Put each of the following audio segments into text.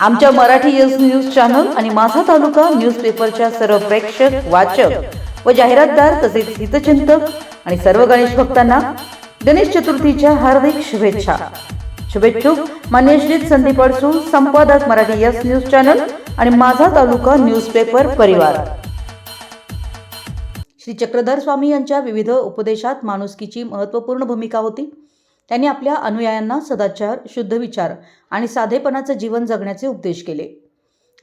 आमच्या Marathi yes news channel आणि माझा तालुका न्यूजपेपरच्या सर्व प्रेक्षक वाचक व जाहिरातदार तसेच हितचिंतक आणि सर्व गणेश भक्तांना गणेश चतुर्थीच्या हार्दिक शुभेच्छा. शुभेच्छुक मान्य श्री संदीप अडसू संपादक मराठी यस न्यूज चॅनल आणि माझा तालुका न्यूजपेपर परिवार. श्री चक्रधर स्वामी यांच्या विविध उपदेशात माणुसकीची महत्त्वपूर्ण भूमिका होती. त्यांनी आपल्या अनुयायांना सदाचार शुद्ध विचार आणि साधेपणाचं जीवन जगण्याचे उपदेश केले.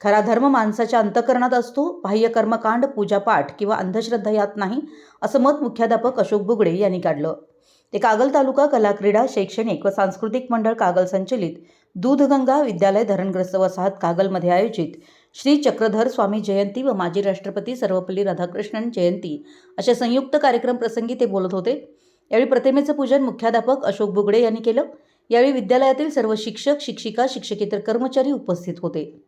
खरा धर्म माणसाच्या अंतकरणात असतो बाह्य कर्मकांड पूजापाठ किंवा अंधश्रद्धा यात नाही असं मत मुख्याध्यापक अशोक बुगडे यांनी काढलं. ते कागल तालुका कला क्रीडा शैक्षणिक व सांस्कृतिक मंडळ कागल संचलित दूधगंगा विद्यालय धरणग्रस्त वसाहत कागलमध्ये आयोजित श्री चक्रधर स्वामी जयंती व माजी राष्ट्रपती सर्वपल्ली राधाकृष्णन जयंती अशा संयुक्त कार्यक्रम प्रसंगी ते बोलत होते. यावेळी प्रतिमेचं पूजन मुख्याध्यापक अशोक बुगडे यांनी केलं. यावेळी विद्यालयातील सर्व शिक्षक शिक्षिका शिक्षकेतर कर्मचारी उपस्थित होते.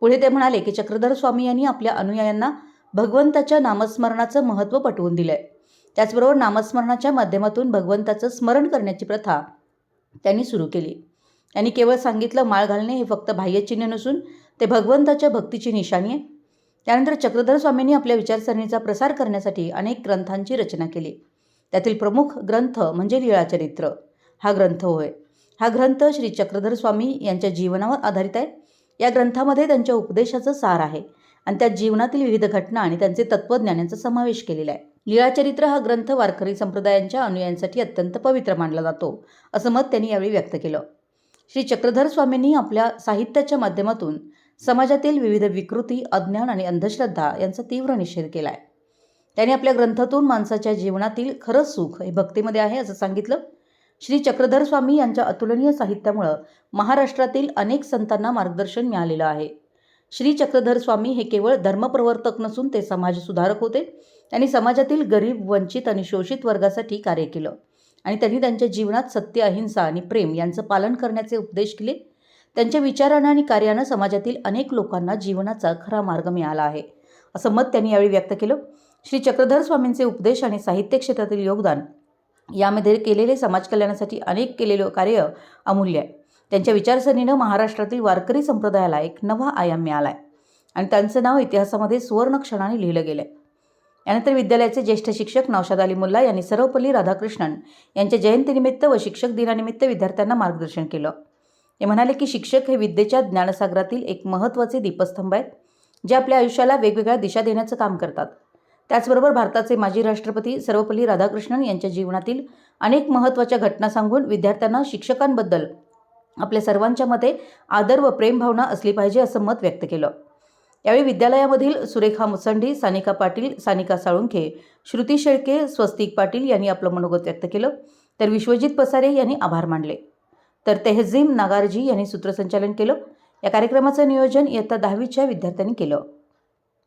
पुढे ते म्हणाले की चक्रधर स्वामी यांनी आपल्या अनुयायांना भगवंताच्या नामस्मरणाचं महत्त्व पटवून दिलंय. त्याचबरोबर नामस्मरणाच्या माध्यमातून भगवंताचं स्मरण करण्याची प्रथा त्यांनी सुरू केली. त्यांनी केवळ सांगितलं माळ घालणे हे फक्त बाह्यचिन्ह नसून ते भगवंताच्या भक्तीची निशाणी आहे. त्यानंतर चक्रधर स्वामींनी आपल्या विचारसरणीचा प्रसार करण्यासाठी अनेक ग्रंथांची रचना केली. त्यातील प्रमुख ग्रंथ म्हणजे लीळाचरित्र हा ग्रंथ होय. हा ग्रंथ श्री चक्रधर स्वामी यांच्या जीवनावर आधारित आहे. या ग्रंथामध्ये त्यांच्या उपदेशाचं सार आहे आणि त्यात जीवनातील विविध घटना आणि त्यांचे तत्त्वज्ञान यांचा समावेश केलेला आहे. लीळाचरित्र हा ग्रंथ वारकरी संप्रदायांच्या अनुयायांसाठी अत्यंत पवित्र मानला जातो असं मत त्यांनी यावेळी व्यक्त केलं. श्री चक्रधर स्वामींनी आपल्या साहित्याच्या माध्यमातून समाजातील विविध विकृती अज्ञान आणि अंधश्रद्धा यांचा तीव्र निषेध केला आहे. त्यांनी आपल्या ग्रंथातून माणसाच्या जीवनातील खरं सुख हे भक्तीमध्ये आहे असं सांगितलं. श्री चक्रधर स्वामी यांच्या अतुलनीय साहित्यामुळं महाराष्ट्रातील अनेक संतांना मार्गदर्शन मिळालेलं आहे. श्री चक्रधर स्वामी हे केवळ धर्मप्रवर्तक नसून ते समाजसुधारक होते. त्यांनी समाजातील गरीब वंचित आणि शोषित वर्गासाठी कार्य केलं आणि त्यांनी त्यांच्या जीवनात सत्य अहिंसा आणि प्रेम यांचं पालन करण्याचे उपदेश केले. त्यांच्या विचारानं आणि कार्यानं समाजातील अनेक लोकांना जीवनाचा खरा मार्ग मिळाला आहे असं मत त्यांनी यावेळी व्यक्त केलं. श्री चक्रधर स्वामींचे उपदेश आणि साहित्य क्षेत्रातील योगदान यामध्ये केलेले समाज कल्याणासाठी अनेक केलेले कार्य अमूल्य आहे. त्यांच्या विचारसरणीनं महाराष्ट्रातील वारकरी संप्रदायाला एक नवा आयाम मिळाला आहे आणि त्यांचं नाव इतिहासामध्ये सुवर्ण क्षणाने लिहिलं गेलं आहे यानंतर विद्यालयाचे ज्येष्ठ शिक्षक नौशाद अली मुल्ला यांनी सर्वपल्ली राधाकृष्णन यांच्या जयंतीनिमित्त व शिक्षक दिनानिमित्त विद्यार्थ्यांना मार्गदर्शन केलं. ते म्हणाले की शिक्षक हे विद्येच्या ज्ञानसागरातील एक महत्त्वाचे दीपस्तंभ आहेत जे आपल्या आयुष्याला वेगवेगळ्या दिशा देण्याचं काम करतात. त्याचबरोबर भारताचे माजी राष्ट्रपती सर्वपल्ली राधाकृष्णन यांच्या जीवनातील अनेक महत्त्वाच्या घटना सांगून विद्यार्थ्यांना शिक्षकांबद्दल आपल्या सर्वांच्या मते आदर व प्रेमभावना असली पाहिजे असं मत व्यक्त केलं. यावेळी विद्यालयामधील सुरेखा मुसंडी सानिका पाटील सानिका साळुंखे श्रुती शेळके स्वस्तिक पाटील यांनी आपलं मनोगत व्यक्त केलं. तर विश्वजित पसारे यांनी आभार मानले. तर तेहझीम नागारजी यांनी सूत्रसंचालन केलं. या कार्यक्रमाचं नियोजन इयत्ता दहावीच्या विद्यार्थ्यांनी केलं.